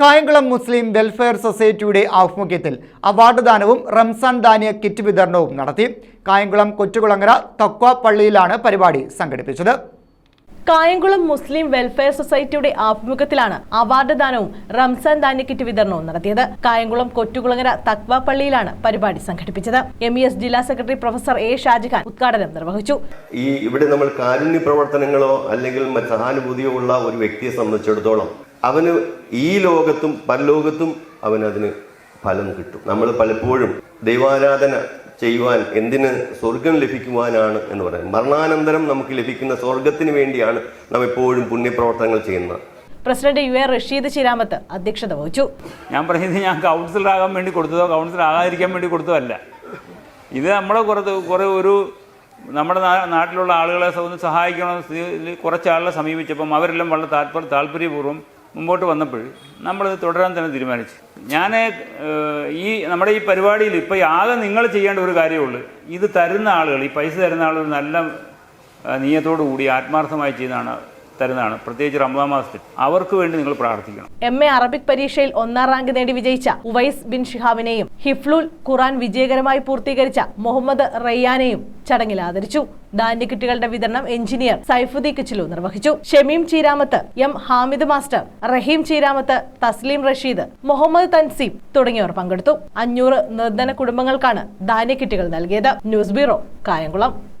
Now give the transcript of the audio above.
കായംകുളം മുസ്ലിം welfare സൊസൈറ്റിയുടെ ആഭിമുഖ്യത്തിൽ award ദാനവും റംസാൻ ദാനിയ കിറ്റ് വിതരണവും നടത്തി. കായംകുളം കൊച്ചുകുളങ്ങര തക്വ പള്ളിയിലാണ് പരിപാടി സംഘടിപ്പിച്ചത്. കായംകുളം മുസ്ലിം വെൽഫെയർ സൊസൈറ്റിയുടെ ആഭിമുഖ്യത്തിലാണ് അവാർഡ് ദാനവും റംസാൻ ധാന്യ കിറ്റ് വിതരണവും നടത്തിയത്. കായംകുളം കൊറ്റുകുളങ്ങര തക്വ പള്ളിയിലാണ് പരിപാടി സംഘടിപ്പിച്ചത്. എം ഇ എസ് ജില്ലാ സെക്രട്ടറി പ്രൊഫസർ എ ഷാജിഖാൻ ഉദ്ഘാടനം നിർവഹിച്ചു. ഈ ഇവിടെ നമ്മൾ കാരുണ്യ പ്രവർത്തനങ്ങളോ അല്ലെങ്കിൽ സഹാനുഭൂതിയോ ഉള്ള ഒരു വ്യക്തിയെ സംബന്ധിച്ചിടത്തോളം അവന് ഈ ലോകത്തും പരലോകത്തും അവനതിന് ഫലം കിട്ടും. നമ്മൾ പലപ്പോഴും ദൈവാരാധന ചെയ്യുവാൻ എന്തിന് സ്വർഗം ലഭിക്കുവാനാണ് എന്ന് പറയുന്നത്. മരണാനന്തരം നമുക്ക് ലഭിക്കുന്ന സ്വർഗത്തിന് വേണ്ടിയാണ് നാം എപ്പോഴും പുണ്യപ്രവർത്തനങ്ങൾ ചെയ്യുന്നത്. President U A Rasheed Chiramath അധ്യക്ഷത വഹിച്ചു. ഞാൻ പറയുന്നത് ഞാൻ കൗൺസിലർ ആകാൻ വേണ്ടി കൊടുത്തതോ കൗൺസിലർ ആകാതിരിക്കാൻ വേണ്ടി കൊടുത്തതോ അല്ല ഇത് നമ്മളെ കുറച്ച് കുറേ ഒരു നമ്മുടെ നാട്ടിലുള്ള ആളുകളെ ഒന്ന് സഹായിക്കണം കുറച്ചാളെ കുറച്ച് ആളുകളെ സമീപിച്ചപ്പം അവരെല്ലാം വളരെ താല്പര്യ താല്പര്യപൂർവം മുമ്പോട്ട് വന്നപ്പോൾ നമ്മൾ തുടരാൻ തന്നെ തീരുമാനിച്ചു. ഞാൻ ഈ നമ്മുടെ ഈ പരിപാടിയിൽ ഇപ്പോൾ ആകെ നിങ്ങൾ ചെയ്യേണ്ട ഒരു കാര്യമുള്ളൂ ഇത് തരുന്ന ആളുകൾ ഈ പൈസ തരുന്ന ആളുകൾ നല്ല നീയത്തോടു കൂടി ആത്മാർത്ഥമായി ചെയ്യുന്നതാണ് തരുന്നതാണ്. പ്രത്യേകിച്ച് റമദാൻ മാസത്തിൽ. അവർക്ക് വേണ്ടി നിങ്ങൾ പ്രാർത്ഥിക്കണം. എം എ അറബിക് പരീക്ഷയിൽ ഒന്നാം റാങ്ക് നേടി വിജയിച്ച ഉവൈസ് ബിൻ ഷിഹാബിനെയും ഹിഫ്ലുൽ ഖുറാൻ വിജയകരമായി പൂർത്തീകരിച്ച മുഹമ്മദ് റയ്യാനെയും ചടങ്ങിൽ ആദരിച്ചു. ധാന്യക്കിറ്റുകളുടെ വിതരണം എഞ്ചിനീയർ സൈഫുദ്ദീ കിച്ചിലു നിർവഹിച്ചു. ഷമീം ചീരാമത്ത് എം ഹാമിദ് മാസ്റ്റർ റഹീം ചീരാമത്ത് തസ്ലീം റഷീദ് മുഹമ്മദ് തൻസീം തുടങ്ങിയവർ പങ്കെടുത്തു. അഞ്ഞൂറ് നിർധന കുടുംബങ്ങൾക്കാണ് ധാന്യക്കിറ്റുകൾ നൽകിയത്. News bureau Kayamkulam.